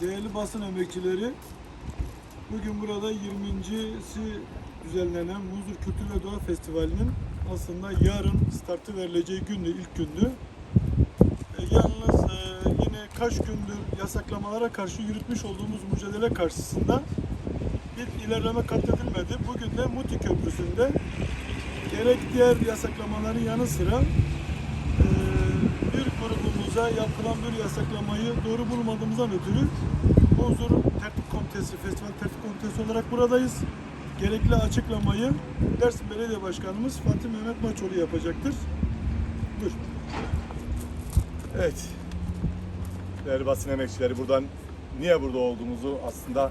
değerli basın emekçileri, bugün burada 20.si düzenlenen Muzur Kültür ve Doğa Festivali'nin aslında yarın startı verileceği gündü, ilk gündü. E, yalnız e, yine kaç gündür yasaklamalara karşı yürütmüş olduğumuz mücadele karşısında bir ilerleme kat edilmedi. Bugün de Muti Köprüsü'nde gerek diğer yasaklamaların yanı sıra grubumuza yapılan bir yasaklamayı doğru bulmadığımızdan ötürü Bozdur Tertip Komitesi, Festival Tertip Komitesi olarak buradayız. Gerekli açıklamayı Dersim Belediye Başkanımız Fatih Mehmet Maçoğlu yapacaktır. Buyur. Evet. Değerli basın emekçileri buradan niye burada olduğumuzu aslında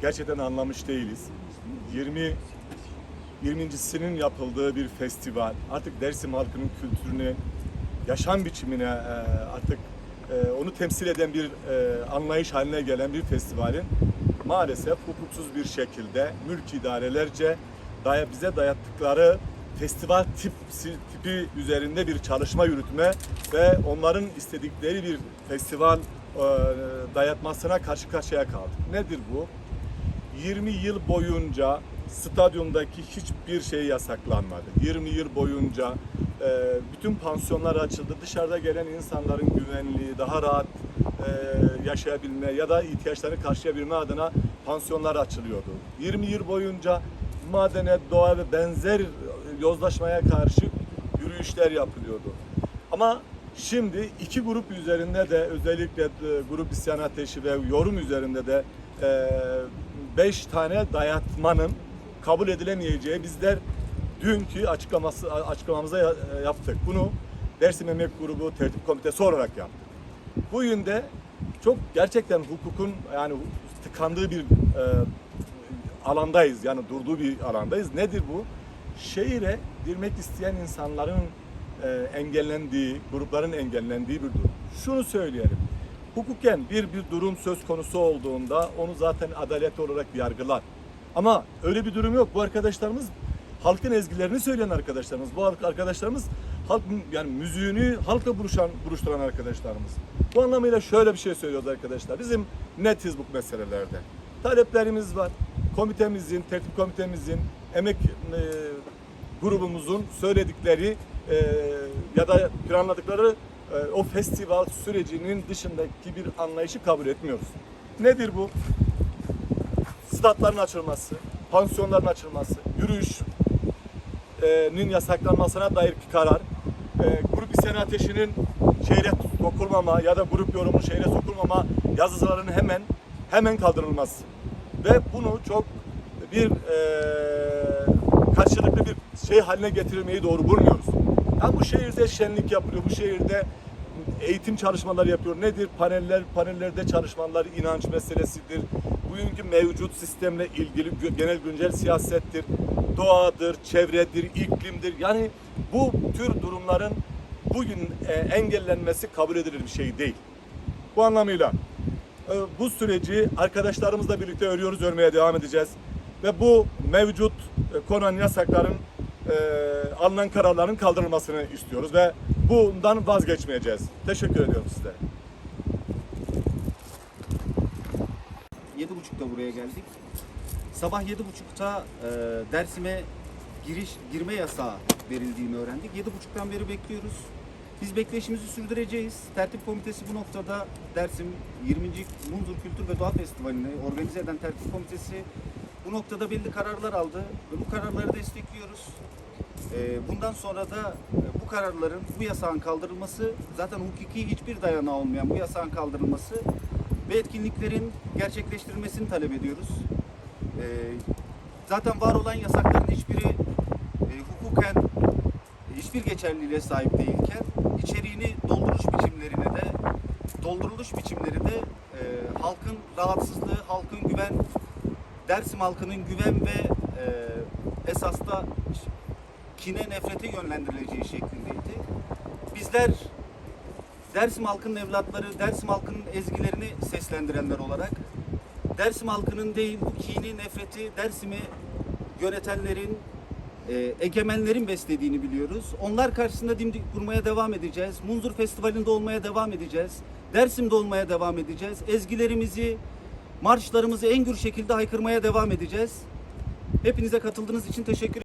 gerçekten anlamış değiliz. 20 20.sinin yapıldığı bir festival. Artık Dersim halkının kültürünü, yaşam biçimine e, artık e, onu temsil eden bir e, anlayış haline gelen bir festivalin maalesef hukuksuz bir şekilde mülk idarelerce daya, bize dayattıkları festival tip, tipi üzerinde bir çalışma yürütme ve onların istedikleri bir festival dayatmasına karşı karşıya kaldık. Nedir bu? 20 yıl boyunca stadyumdaki hiçbir şey yasaklanmadı. 20 yıl boyunca bütün pansiyonlar açıldı. Dışarıda gelen insanların güvenliği, daha rahat e, yaşayabilme ya da ihtiyaçlarını karşılayabilme adına pansiyonlar açılıyordu. 20 yıl boyunca madene, doğa ve benzer yozlaşmaya karşı yürüyüşler yapılıyordu. Ama şimdi iki grup üzerinde de özellikle e, grup isyan ateşi ve yorum üzerinde de e, beş tane dayatmanın kabul edilemeyeceği bizler dünkü açıklaması açıklamamıza e, yaptık. Bunu Dersim Emek Grubu Tertip Komitesi olarak yaptık. Bugün de çok gerçekten hukukun yani tıkandığı bir e, alandayız. Yani durduğu bir alandayız. Nedir bu? Şehire girmek isteyen insanların e, engellendiği, grupların engellendiği bir durum. Şunu söyleyelim. Hukuken bir bir durum söz konusu olduğunda onu zaten adalet olarak yargılar. Ama öyle bir durum yok. Bu arkadaşlarımız halkın ezgilerini söyleyen arkadaşlarımız. Bu arkadaşlarımız halk yani müziğini halkla buluşan buluşturan arkadaşlarımız. Bu anlamıyla şöyle bir şey söylüyoruz arkadaşlar. Bizim netiz bu meselelerde. Taleplerimiz var. Komitemizin, tertip komitemizin, emek e, grubumuzun söyledikleri e, ya da planladıkları e, o festival sürecinin dışındaki bir anlayışı kabul etmiyoruz. Nedir bu? Statların açılması, pansiyonların açılması, yürüyüşün yasaklanmasına dair bir karar, e, grup isyan ateşinin şehre sokulmama ya da grup yorumu şehre sokulmama yazılarının hemen hemen kaldırılması ve bunu çok bir e, karşılıklı bir şey haline getirilmeyi doğru bulmuyoruz. Yani bu şehirde şenlik yapılıyor, bu şehirde eğitim çalışmaları yapıyor. Nedir? Paneller, panellerde çalışmalar inanç meselesidir. Bugünkü mevcut sistemle ilgili genel güncel siyasettir. Doğadır, çevredir, iklimdir. Yani bu tür durumların bugün e, engellenmesi kabul edilir bir şey değil. Bu anlamıyla e, bu süreci arkadaşlarımızla birlikte örüyoruz, örmeye devam edeceğiz. Ve bu mevcut e, konan yasakların alınan kararların kaldırılmasını istiyoruz ve bundan vazgeçmeyeceğiz. Teşekkür ediyorum size. 7.30'da buraya geldik. Sabah 7.30'da e, Dersim'e giriş girme yasağı verildiğini öğrendik. 7.30'dan beri bekliyoruz. Biz bekleyişimizi sürdüreceğiz. Tertip Komitesi bu noktada Dersim 20. Munzur Kültür ve Doğa Festivali'ni organize eden Tertip Komitesi bu noktada belli kararlar aldı ve bu kararları destekliyoruz. E, bundan sonra da e, bu kararların, bu yasağın kaldırılması, zaten hukuki hiçbir dayanağı olmayan bu yasağın kaldırılması ve etkinliklerin gerçekleştirilmesini talep ediyoruz. Ee, zaten var olan yasakların hiçbiri e, hukuken e, hiçbir geçerliliğe sahip değilken içeriğini dolduruş biçimlerini de dolduruluş biçimleri de e, halkın rahatsızlığı, halkın güven, Dersim halkının güven ve e, esas da kine nefrete yönlendirileceği şeklindeydi. Bizler Dersim halkının evlatları, Dersim halkının ezgilerini seslendirenler olarak Dersim halkının değil bu kini, nefreti Dersim'i yönetenlerin, e, egemenlerin beslediğini biliyoruz. Onlar karşısında dimdik durmaya devam edeceğiz. Munzur Festivali'nde olmaya devam edeceğiz. Dersim'de olmaya devam edeceğiz. Ezgilerimizi, marşlarımızı en gür şekilde haykırmaya devam edeceğiz. Hepinize katıldığınız için teşekkür